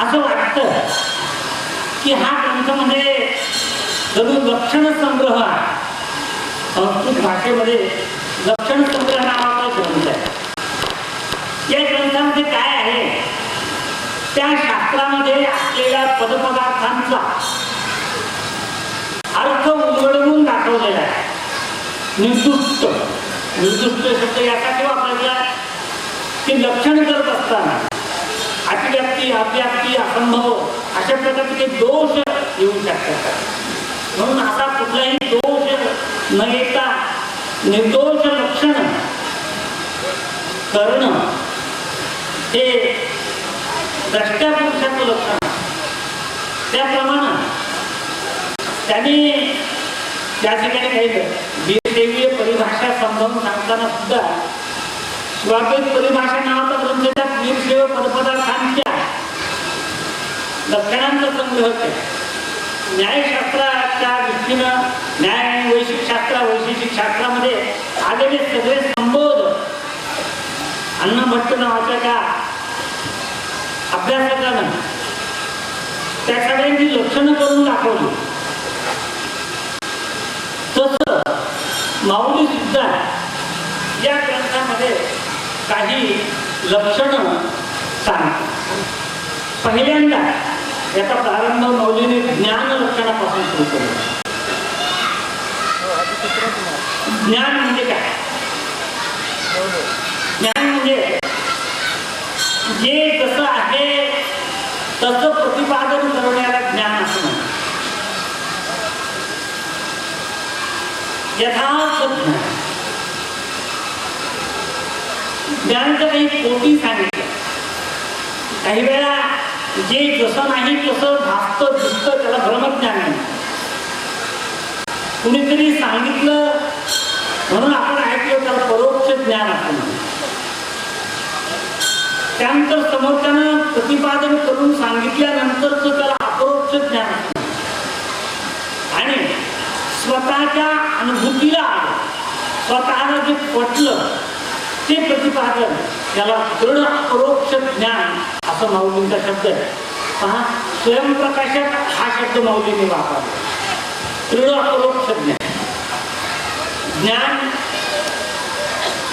असं वाटतं. की हा ग्रंथ म्हणजे जणू लक्षण संग्रह आहे. संस्कृत भाषेमध्ये लक्षण संग्रह नावाचा ग्रंथ आहे. या ग्रंथामध्ये काय आहे? त्या शास्त्रामध्ये असलेल्या पदपदार्थांचा अर्थ उलगडवून दाखवलेला आहे. निर्दुष्ट. निर्दुष्ट शब्द यासाठी वापरला की लक्षण करत असताना. अतिव्याप्ती अव्याप्ती असंभव अशा प्रकारचे दोष येऊ शकतात. म्हणून असा कुठलाही दोष न येता निर्दोष लक्षण करणं हे द्रष्ट्या पुरुषाचं लक्षण त्याप्रमाणे त्यांनी त्या ठिकाणी काही परिभाषा समजावून सांगताना सुद्धा स्वाद्वैत परिभाषा नावाचा ग्रंथ त्यात वीरशैव पदपदार्थांच्या लक्षणांचा संग्रह केला न्यायशास्त्राच्या दृष्टीनं न्याय आणि वैशिक शास्त्र वैशेषिक शास्त्रामध्ये आलेले सगळे संबोध अन्नभट्ट नावाच्या त्या अभ्यासकानं त्या सगळ्यांची लक्षणं करून दाखवली. तसं माऊली सुद्धा या ग्रंथामध्ये काही लक्षणं सांगतात. पहिल्यांदा याचा प्रारंभ मौलीने ज्ञान लक्षणापासून सुरू केला. ज्ञान म्हणजे काय? ज्ञान म्हणजे जे जसं आहे तसं प्रतिपादन करण्याला ज्ञान असं म्हणतात यथार्थ ज्ञान. त्यानंतर काही कोटी सांगितलं काही वेळा जे जसं नाही तसं भासतं दिसतं त्याला भ्रमज्ञान म्हणतात कुणीतरी सांगितलं म्हणून आपण ऐकलं त्याला परोक्ष ज्ञान असं त्यानंतर समोरच्यानं प्रतिपादन करून सांगितल्यानंतरच त्याला अपरोक्ष ज्ञान असं आणि स्वतःच्या अनुभूतीला स्वतःला जे पटलं ते प्रतिपादन याला दृढ परोक्ष ज्ञान असं माऊलींचा शब्द आहे. पहा स्वयंप्रकाशक हा शब्द माऊलीने वापरला. दृढ अपरोक्ष ज्ञान. ज्ञान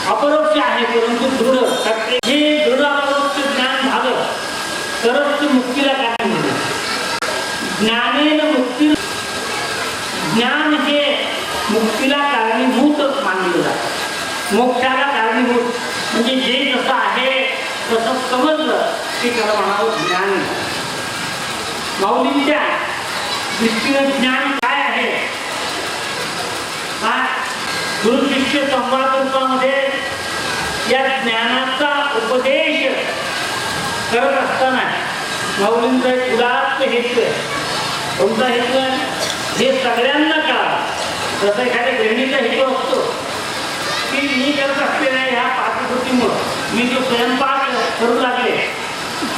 अपरोक्ष आहे परंतु दृढ. हे दृढ अपरोक्ष ज्ञान झालं तरच ते मुक्तीला कारण मिळेल ज्ञानेन मुक्ती ज्ञान हे मुक्तीला कारणीभूत मानलं जातं. मोक्षाला मूळ म्हणजे जे जसं आहे तसं समजलं की त्याला म्हणावं ज्ञान माऊलींच्या दृष्टीनं ज्ञान काय आहे? हा? गुरु शिष्य संवाद रूपामध्ये या ज्ञानाचा उपदेश करत असताना माऊलींचा एक उदात्त हेतू आहे. कोणता हेतू आहे? हे सगळ्यांना कळा जसं एखाद्या गृहिणीचा हेतू असतो. की मी करत असलेल्या ह्या पाककृतीमुळं मी जो स्वयंपाक करू लागले.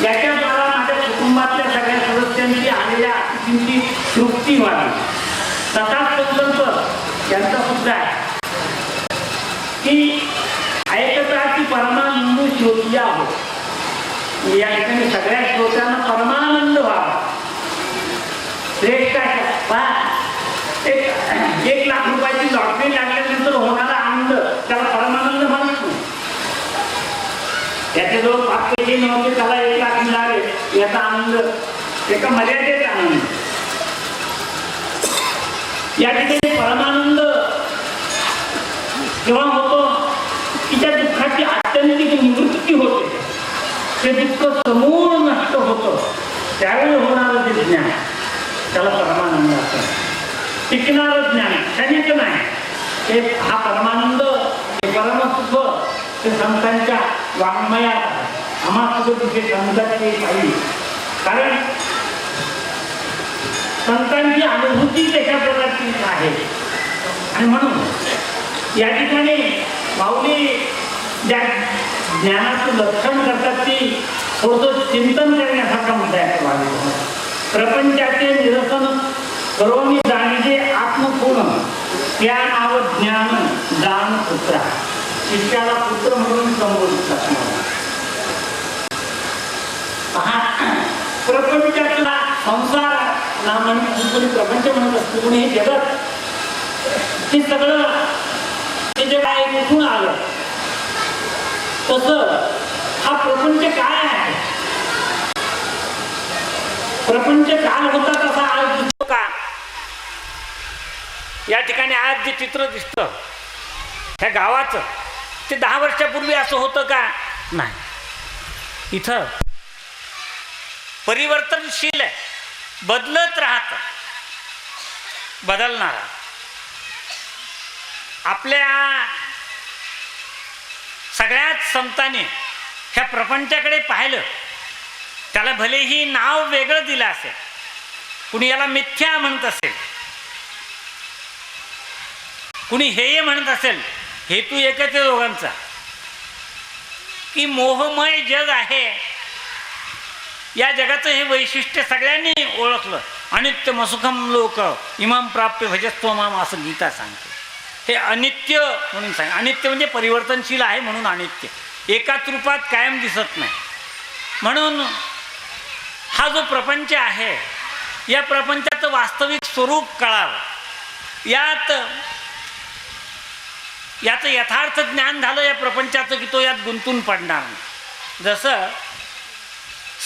याच्याद्वारा माझ्या कुटुंबातल्या सगळ्या सदस्यांची आलेल्या अतिथींची तृप्ती व्हावी. तसाच संकल्प यांचा सुद्धा आहे. की ऐकता की परमानंद श्रोती आहोत या ठिकाणी सगळ्या श्रोत्यांना परमानंद व्हावा. श्रेष्ठ आहे. एक एक लाख रुपयाची लॉटरी लागल्यानंतर होणारा आनंद त्याला परमानंद म्हणत नाही त्याचे जो पाच पैसे नव्हते त्याला एक लाख मिळाले याचा आनंद एका मर्यादेत आनंद. या ठिकाणी परमानंद केव्हा होतो की त्या दुःखाची आत्यंतिक निवृत्ती होते ते दुःख समूळ नष्ट होतं. त्यावेळी होणारं जे ज्ञान त्याला परमानंद असतो टिकणारं ज्ञान क्षणिक नाही ते हा परमानंद हे परमसुख ते संतांच्या वाङ्मयात आहे. आम्हा सुद्धा तिथे संतांची पाहिजे कारण संतांची अनुभूती त्याच्या प्रकारची आहे. आणि म्हणून या ठिकाणी माऊली ज्या ज्ञानाचं लक्षण करतात ती थोडंसं चिंतन करण्यासारखा मुद्दा आहे प्रपंचाचे निरसन करोनी जाणीजे आत्मपूर्ण. त्या नाव ज्ञान दान पुत्र. शिष्याला पुत्र म्हणून संबोधित पहा प्रपंचातला संसार नाम कोणी प्रपंच म्हणत असतो कोणी हे जगत? ते सगळं ते जे काय कुठून आलं? तस हा प्रपंच काय आहे? प्रपंच काल होता तसा आज का या ठिकाणी आज जे चित्र दिसतं ह्या गावाचं ते दहा वर्षापूर्वी असं होतं का? नाही. इथं परिवर्तनशील आहे बदलत राहतं बदलणारा. आपल्या सगळ्याच संतांनी ह्या प्रपंचाकडे पाहिलं त्याला भलेही नाव वेगळं दिलं असेल कुणी याला मिथ्या म्हणत असेल कुणी हेय म्हणत असेल हेतू एकच आहे दोघांचा. की मोहमय जग आहे या जगाचं हे वैशिष्ट्य सगळ्यांनी ओळखलं. अनित्य मसुखम लोक इमाम प्राप्य भजस्व असं गीता सांगते. हे अनित्य म्हणून सांग अनित्य म्हणजे परिवर्तनशील आहे म्हणून अनित्य. एकाच रूपात कायम दिसत नाही. म्हणून हा जो प्रपंच आहे या प्रपंचाचं वास्तविक स्वरूप कळावं. यात याचं यथार्थ ज्ञान झालं या प्रपंचाचं की तो यात गुंतून पडणार नाही. जसं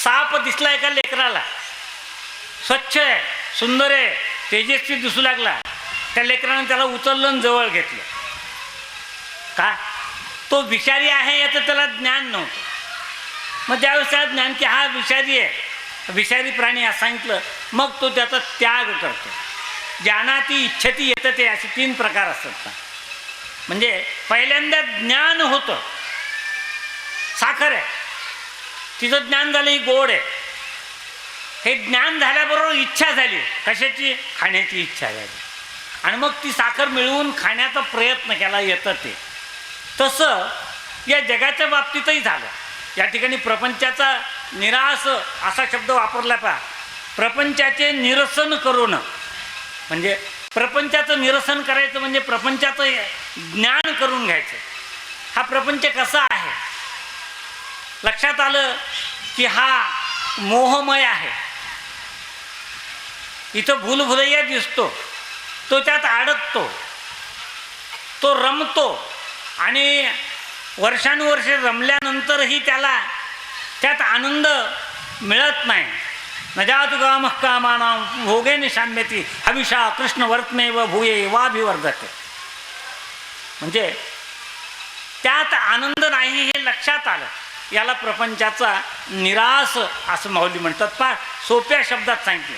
साप दिसला एका लेकराला. स्वच्छ आहे सुंदर आहे तेजस्वी दिसू लागला. त्या लेकरानं त्याला उचललं आणि जवळ घेतलं. का? तो विषारी आहे याचं त्याला ज्ञान नव्हतं. मग त्यावेळेस त्याला ज्ञान की हा विषारी आहे विषारी प्राणी असं सांगितलं मग तो त्याचा त्याग करतो. ज्ञानाती इच्छती येतं ते असे तीन प्रकार असतात. म्हणजे पहिल्यांदा ज्ञान होतं. साखर आहे. तिचं ज्ञान झालं ही गोड आहे. हे ज्ञान झाल्याबरोबर इच्छा झाली. कशाची? खाण्याची इच्छा झाली. आणि मग ती साखर मिळवून खाण्याचा प्रयत्न केला येतं ते. तसं या जगाच्या बाबतीतही झालं. या ठिकाणी प्रपंचाचा निरास असा शब्द वापरला पहा. प्रपंचाचे निरसन करून म्हणजे प्रपंचाचं निरसन करायचं म्हणजे प्रपंचाचं ज्ञान करून घ्यायचं. हा प्रपंच कसा आहे? लक्षात आलं की हा मोहमय आहे. इथं भूलभुलैया दिसतो. तो त्यात अडकतो. तो रमतो. आणि वर्षानुवर्षे रमल्यानंतरही त्याला त्यात आनंद मिळत नाही. न जातु कामः कामानां भोगे निशाम्यती हविषा कृष्ण वर्तमेव भूये वाभिवर्धते। म्हणजे त्यात आनंद नाही हे लक्षात आलं. याला प्रपंचाचा निरास असं माऊली म्हणतात. फार सोप्या शब्दात सांगितले.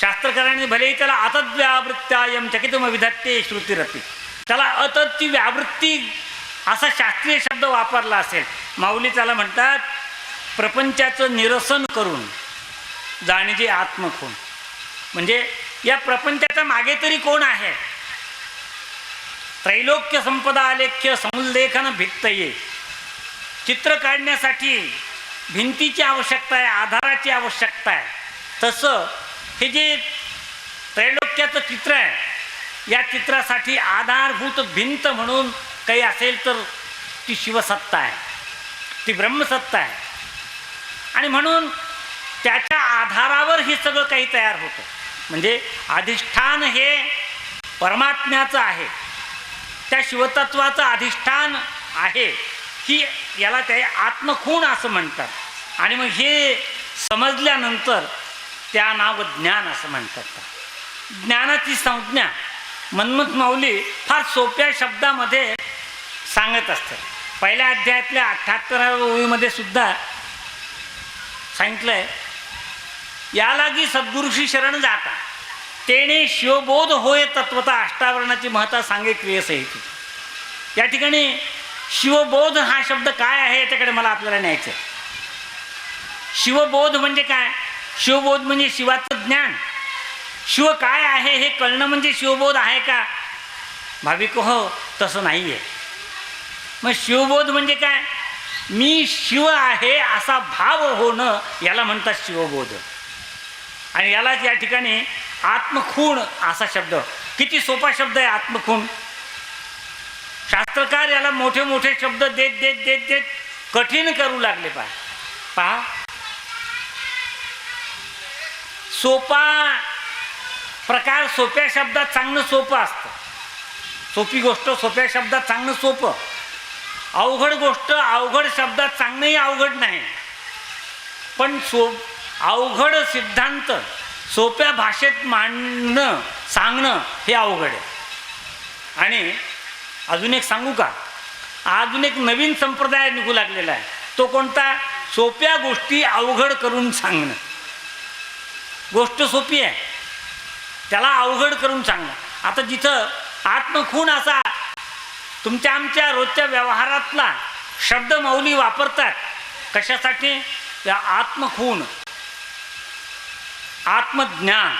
शास्त्रकारांनी भलेही त्याला अतद्व्यावृत्त्यायम चकितम विधत्ते श्रुतीरती त्याला अततची व्यावृत्ती असा शास्त्रीय शब्द वापरला असेल. माऊली त्याला म्हणतात प्रपंचाचं निरसन करून जाणीचे आत्मखोन म्हणजे या प्रपंचाच्या मागे तरी कोण आहे? त्रैलोक्य संपदा आलेख्य समुल्लेखन भित्तये. चित्र काढण्यासाठी भिंतीची आवश्यकता आहे आधाराची आवश्यकता आहे. तसं हे जे त्रैलोक्याचं चित्र आहे या चित्रासाठी आधारभूत भिंत म्हणून काही असेल तर ती शिवसत्ता आहे ती ब्रह्मसत्ता आहे. आणि म्हणून त्याच्या आधारावर हे सगळं काही तयार होतं. म्हणजे अधिष्ठान हे परमात्म्याचं आहे. त्या शिवतत्वाचं अधिष्ठान आहे. ही याला ते आत्मखूण असं म्हणतात. आणि मग हे समजल्यानंतर त्या नाव ज्ञान असं म्हणतात. ज्ञानाची संज्ञा. मनमत माऊली फार सोप्या शब्दामध्ये सांगत असतात. पहिल्या अध्यायातल्या अठ्ठ्याहत्तराव्या ओळीमध्ये सुद्धा सांगितलंय यालागी सद्गुरुशी शरण जाता. तेने शिवबोध होय तत्वता अष्टावरणाची महत्ता सांगे क्रियसहिती. या ठिकाणी शिवबोध हा शब्द काय आहे याच्याकडे मला आपल्याला न्यायचं आहे. शिवबोध म्हणजे काय? शिवबोध म्हणजे शिवाचं ज्ञान. शिव काय आहे हे कळणं म्हणजे शिवबोध आहे का? भाविक हो तसं नाही आहे मग शिवबोध म्हणजे काय? मी शिव आहे असा भाव होणं याला म्हणतात शिवबोध. आणि यालाच या ठिकाणी आत्मखूण असा शब्द. किती सोपा शब्द आहे आत्मखूण. शास्त्रकार याला मोठे मोठे शब्द देत देत देत देत कठीण करू लागले पहा. पहा. सोपा प्रकार सोप्या शब्दात सांगणं सोपं असतं. सोपी गोष्ट सोप्या शब्दात सांगणं सोपं. अवघड गोष्ट अवघड शब्दात सांगणंही अवघड नाही. पण सो अवघड सिद्धांत सोप्या भाषेत मांडणं सांगणं हे अवघड आहे. आणि अजून एक सांगू का? अजून एक नवीन संप्रदाय निघू लागलेला आहे. तो कोणता? सोप्या गोष्टी अवघड करून सांगणं. गोष्ट सोपी आहे. त्याला अवघड करून सांगणं. आता जिथं आत्मखून असा तुमच्या आमच्या रोजच्या व्यवहारातला शब्द मौली वापरतात कशासाठी? या आत्मखून. आत्मज्ञान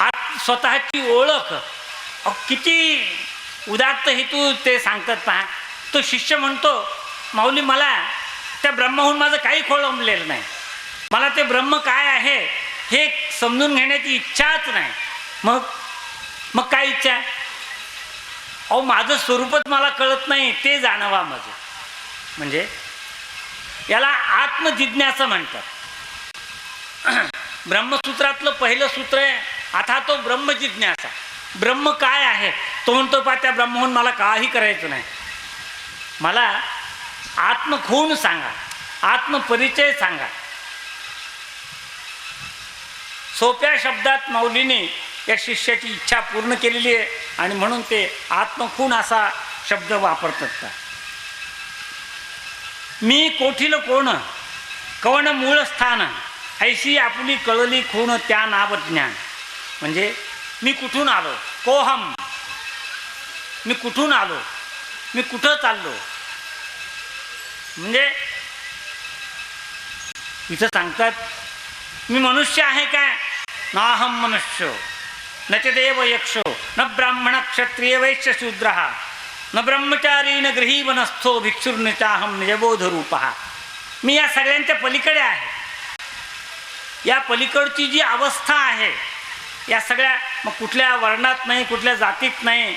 आत स्वतःची ओळख. अहो, किती उदात्त हेतू ते सांगतात पहा. तो शिष्य म्हणतो माऊली मला त्या ब्रह्माहून माझं काही खोळंबलेलं नाही. मला ते ब्रह्म काय आहे हे समजून घेण्याची इच्छाच नाही. मग मग काय इच्छा? आहे अहो माझं स्वरूपच मला कळत नाही ते जाणवा माझं. म्हणजे याला आत्मजिज्ञासा म्हणतात. ब्रह्मसूत्रातलं पहिलं सूत्र आहे. आता तो ब्रह्मजिज्ञासा. ब्रह्म काय आहे? तो म्हणतो पा त्या ब्रह्महून मला काही करायचं नाही. मला आत्मखून सांगा. आत्मपरिचय सांगा. सोप्या शब्दात मौलीने या शिष्याची इच्छा पूर्ण केलेली आहे आणि म्हणून ते आत्मखून असा शब्द वापरतात. का मी कोठील कोण? कवण मूळ स्थान? ऐशी आपली कळली खूण त्या नावज्ञान म्हणजे मी कुठून आलो? कोहम. मी कुठून आलो? मी कुठं चाललो? म्हणजे इथं सांगतात मी मनुष्य आहे काय? नाहम मनुष्य न च देव यक्षो न ब्राह्मण क्षत्रिय वैश्य शूद्र न ब्रह्मचारी न गृही वनस्थो भिक्षुर्न चाहम निजबोध रूप मी या सगळ्यांच्या पलीकडे आहे. या पलीकडची जी अवस्था आहे या सगळ्या मग कुठल्या वर्णात नाही कुठल्या जातीत नाही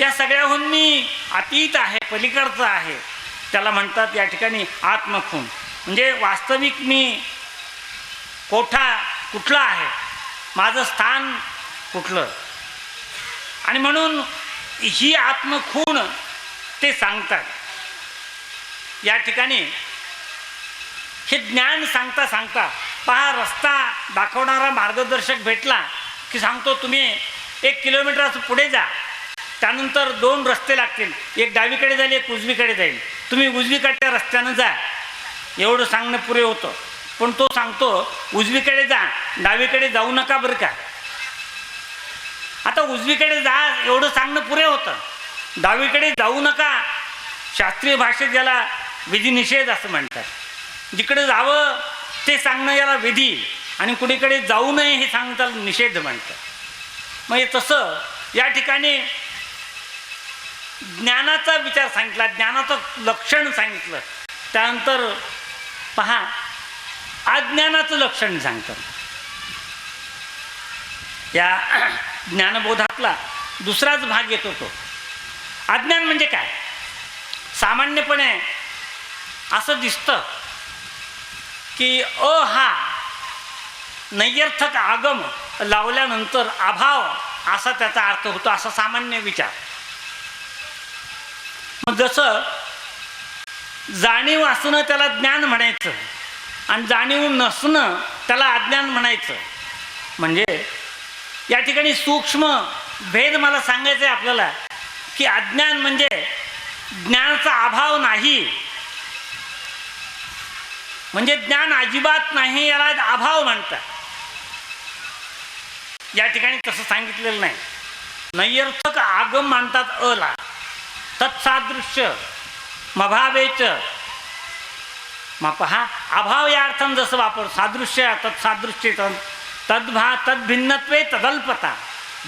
या सगळ्याहून मी अतीत आहे पलीकडचं आहे. त्याला म्हणतात या ठिकाणी आत्मखून. म्हणजे वास्तविक मी कोठा कुठला आहे? माझं स्थान कुठलं? आणि म्हणून ही आत्मखूण ते सांगतात. या ठिकाणी हे ज्ञान सांगता सांगता पहा रस्ता दाखवणारा मार्गदर्शक भेटला की सांगतो तुम्ही एक किलोमीटर पुढे जा. त्यानंतर दोन रस्ते लागतील. एक डावीकडे जाईल एक उजवीकडे जाईल. तुम्ही उजवीकडच्या रस्त्यानं जा. एवढं सांगणं पुरे होतं. पण तो सांगतो उजवीकडे जा डावीकडे जाऊ नका बरं का. आता उजवीकडे जा एवढं सांगणं पुरे होतं. डावीकडे जाऊ नका. शास्त्रीय भाषेत ज्याला विधिनिषेध असं म्हणतात. जिकडे जावं ते सांगणं याला विधी. आणि कुणीकडे जाऊ नये हे सांगता निषेध म्हणतात. म्हणजे तसं या ठिकाणी ज्ञानाचा विचार सांगितला ज्ञानाचं लक्षण सांगितलं. त्यानंतर पहा अज्ञानाचं लक्षण सांगतात. या ज्ञानबोधातला दुसराच भाग येतो तो. अज्ञान म्हणजे काय? सामान्यपणे असं दिसतं की अ हा नैयर्थक आगम लावल्यानंतर अभाव असा त्याचा अर्थ होतो असा सामान्य विचार. मग जसं जाणीव असणं त्याला ज्ञान म्हणायचं आणि जाणीव नसणं त्याला अज्ञान म्हणायचं. म्हणजे या ठिकाणी सूक्ष्म भेद मला सांगायचं आहे आपल्याला की अज्ञान म्हणजे ज्ञानाचा अभाव नाही. म्हणजे ज्ञान अजिबात नाही याला अभाव म्हणतात. या ठिकाणी तसं सांगितलेलं नाही. नैर्थक आगम मानतात अला. तत्सादृश्य. मभावेच. मग पहा अभाव या अर्थानं जसं वापर सादृश्य तत्सादृश्य तद्भा तद्भिन्नत्वे तदल्पता.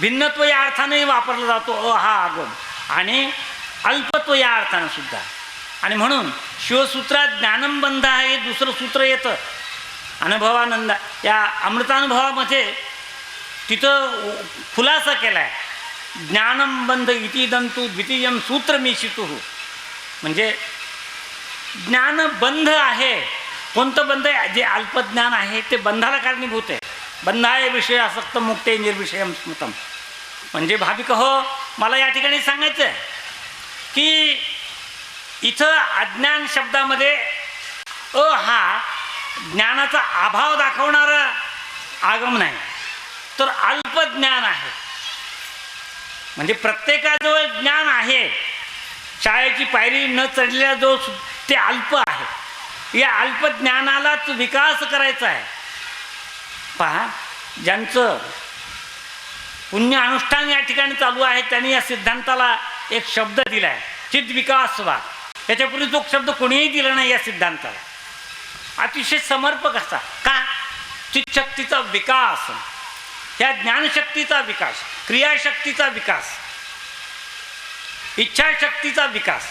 भिन्नत्व या अर्थानंही वापरला जातो अ हा आगम. आणि अल्पत्व या अर्थानं सुद्धा. आणि म्हणून शिवसूत्रात ज्ञानंबंध हे दुसरं सूत्र येतं. अनुभवानंद या अमृतानुभवामध्ये तिथं खुलासा केला आहे ज्ञानंबंध इति दंतु द्वितीयम सूत्र मी शितू म्हणजे ज्ञानबंध आहे कोणतं बंध आहे? जे अल्पज्ञान आहे ते बंधाला कारणीभूत आहे. बंधाय विषय असक्त मुक्ते निर्विषय स्मृतम. म्हणजे भाविक हो मला या ठिकाणी सांगायचं आहे की इथं अज्ञान शब्दामध्ये अ हा ज्ञानाचा अभाव दाखवणारा आगम नाही. तर अल्पज्ञान आहे. म्हणजे प्रत्येकाजवळ ज्ञान आहे. शाळेची पायरी न चढलेला जो ते अल्प आहे. या अल्पज्ञानालाच विकास करायचा आहे. पहा ज्यांचं पुण्य अनुष्ठान या ठिकाणी चालू आहे त्यांनी या सिद्धांताला एक शब्द दिला आहे चित्त विकास वा याच्यापूर्वी तो शब्द कोणीही दिला नाही या सिद्धांताला. अतिशय समर्पक असा. का? चितशक्तीचा विकास. ह्या ज्ञानशक्तीचा विकास क्रियाशक्तीचा विकास इच्छाशक्तीचा विकास.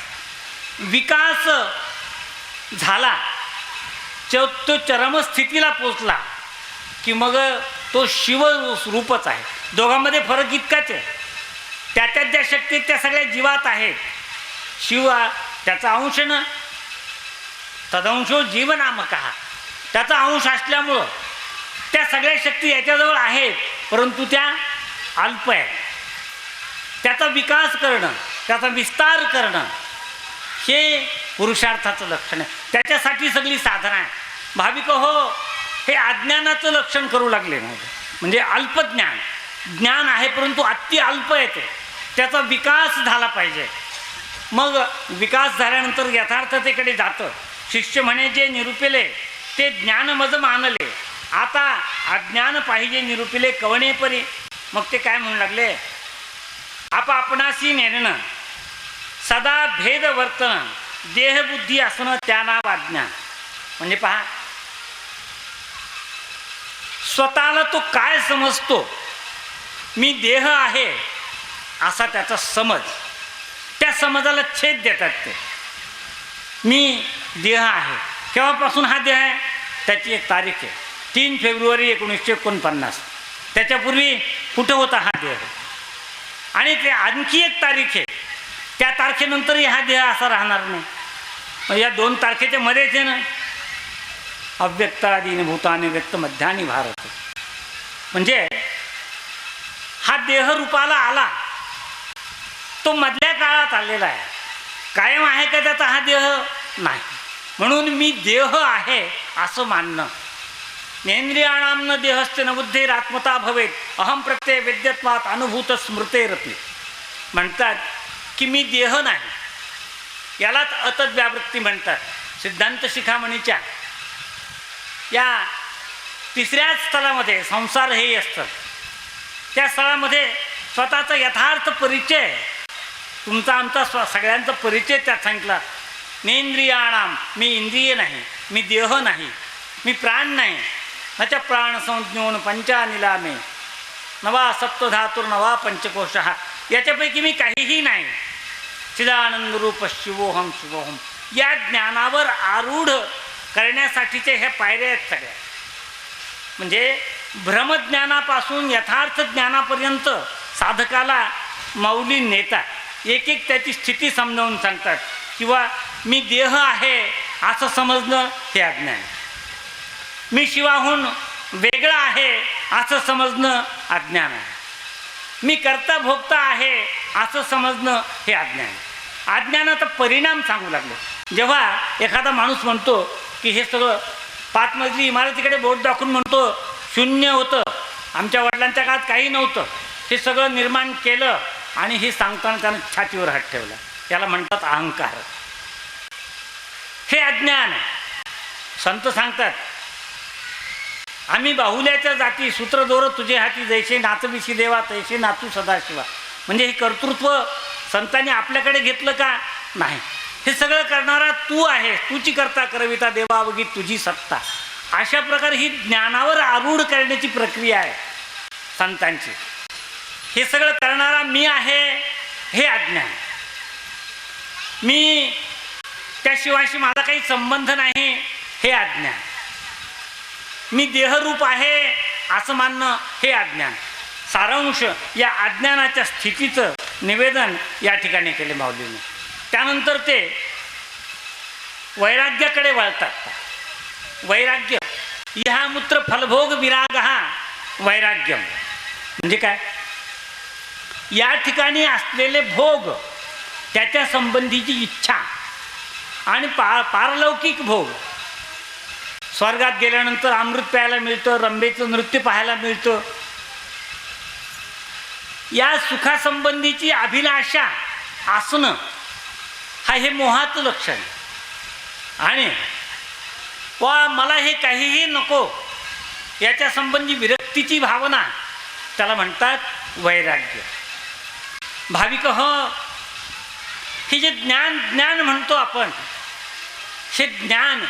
विकास झाला च तो चरमस्थितीला पोचला की मग तो शिव रूपच आहे. दोघांमध्ये फरक इतकाच आहे. त्या त्या ज्या शक्ती त्या सगळ्या जीवात आहेत. शिव त्याचा अंश ना तदंशो जीवनामक. हा त्याचा अंश असल्यामुळं त्या सगळ्या शक्ती याच्याजवळ आहेत परंतु त्या अल्प आहेत. त्याचा विकास करणं त्याचा विस्तार करणं हे पुरुषार्थाचं लक्षण आहे. त्याच्यासाठी सगळी साधनं आहे. भाविक हो हे अज्ञानाचं लक्षण करू लागले मग. म्हणजे अल्पज्ञान. ज्ञान आहे परंतु अति अल्प येते. त्याचा विकास झाला पाहिजे. मग विकास झाल्यानंतर यथार्थतेकडे जातं. शिष्य म्हणे जे निरुपिले ते ज्ञान मज मानले. आता अज्ञान पाहिजे निरुपिले कवणे परी. मग ते काय म्हणू लागले? आपापणाशी नेणं सदा भेद वर्तन. देहबुद्धी असणं त्या नाव अज्ञान म्हणजे पहा. स्वतःला तो काय समजतो? मी देह आहे असा त्याचा समज. त्या समाजाला छेद देतात ते. मी देह आहे. केव्हापासून हा देह आहे? त्याची एक तारीख आहे. तीन फेब्रुवारी एकोणीसशे एकोणपन्नास. त्याच्यापूर्वी कुठं होता हा देह? आणि ते आणखी एक तारीख आहे. त्या तारखेनंतरही हा देह असा राहणार नाही. या दोन तारखेच्या मध्येच आहे ना? अव्यक्तादीन भूताने व्यक्त मध्यानी भारत. म्हणजे हा देह रूपाला आला. तो मधल्या काळात आलेला आहे. कायम आहे का त्याचा हा देह? नाही. म्हणून मी देह आहे असं मानणं. नेंद्रियाणाम न बुद्धीर आत्मता भवेत. अहम प्रत्यय विद्यत्वात अनुभूत स्मृतेरपी म्हणतात की मी देह नाही. यालाच अतद व्यावृत्ती म्हणतात. सिद्धांत शिखामणीच्या या तिसऱ्याच स्थळामध्ये संसार हे असतं. त्या स्थळामध्ये स्वतःचा यथार्थ परिचय तुमचा आमचा स्व सगळ्यांचा परिचय त्यात सांगितला नेंद्रियाणाम मी इंद्रिय नाही मी देह नाही मी प्राण नाही. नच्या प्राण संज्ञोन पंचानिलामे. नवा सप्तधातुर नवा पंचकोश. याच्यापैकी मी काहीही नाही. चिदानंद रूप शिवोहम शिवोहम या ज्ञानावर आरूढ करण्यासाठीचे हे पायऱ्या आहेत सगळ्या. म्हणजे भ्रमज्ञानापासून यथार्थ ज्ञानापर्यंत साधकाला माऊली नेतात. एक एक त्याची स्थिती समजावून सांगतात. किंवा मी देह आहे असं समजणं हे अज्ञान. मी शिवाहून वेगळा आहे असं समजणं अज्ञान आहे. मी करता भोगता आहे असं समजणं हे अज्ञान. अज्ञानाचा परिणाम सांगू लागलो. जेव्हा एखादा माणूस म्हणतो की हे सगळं पाच मजली इमारतीकडे बोट दाखवून म्हणतो शून्य होतं. आमच्या वडिलांच्या काळात काही नव्हतं. हे सगळं निर्माण केलं. आणि हे सांगताना त्यानं छातीवर हात ठेवला. याला म्हणतात अहंकार. हे अज्ञान संत सांगतात आम्ही बाहुल्याच्या जाती सूत्रदोर तुझे हाती जैसे नाचविशी देवा तैसे नातू सदाशिवा. म्हणजे हे कर्तृत्व संतांनी आपल्याकडे घेतलं का? नाही. हे सगळं करणारा तू आहेस. तुची करता करविता देवावगी तुझी सत्ता. अशा प्रकारे ही ज्ञानावर आरूढ करण्याची प्रक्रिया आहे संतांची. हे सगळं करणारा मी आहे हे अज्ञान. मी त्या शिवाशी माझा काही संबंध नाही हे अज्ञान. मी देहरूप आहे असं मानणं हे अज्ञान. सारांश या अज्ञानाच्या स्थितीचं निवेदन या ठिकाणी केले माऊलीने. त्यानंतर ते वैराग्याकडे वळतात. वैराग्य ह्या मूत्र फलभोग विराग हा वैराग्यम. म्हणजे काय? या ठिकाणी असलेले भोग त्याच्या संबंधीची इच्छा आणि पा पारलौकिक भोग. स्वर्गात गेल्यानंतर अमृत प्यायला मिळतं रंबेचं नृत्य पाहायला मिळतं. या सुखासंबंधीची अभिलाषा असणं हा हे मोहाचं लक्षण. आणि वा मला हे काहीही नको याच्या संबंधी विरक्तीची भावना त्याला म्हणतात वैराग्य. भाविक ह. हे जे ज्ञान ज्ञान म्हणतो आपण हे ज्ञान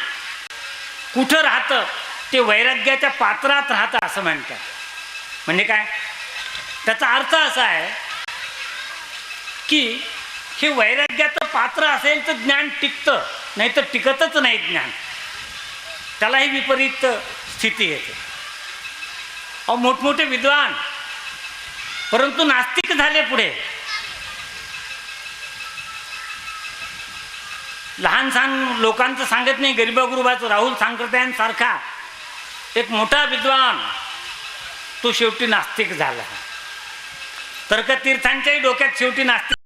कुठं राहतं ते वैराग्याच्या पात्रात राहतं असं म्हणतात. म्हणजे काय? त्याचा अर्थ असा आहे की हे वैराग्याचं पात्र असेल तर ज्ञान टिकतं नाही तर टिकतच नाही ज्ञान. त्यालाही विपरीत स्थिती येते. अहो मोठमोठे विद्वान परंतु नास्तिक झाले पुढे. लहान सहान लोकांचं सांगत नाही गरिबागुरुबाचं राहुल सांकृत्यांसारखा एक मोठा विद्वान. तो शेवटी नास्तिक झाला. तर्कतीर्थांच्याही डोक्यात शेवटी नास्तिक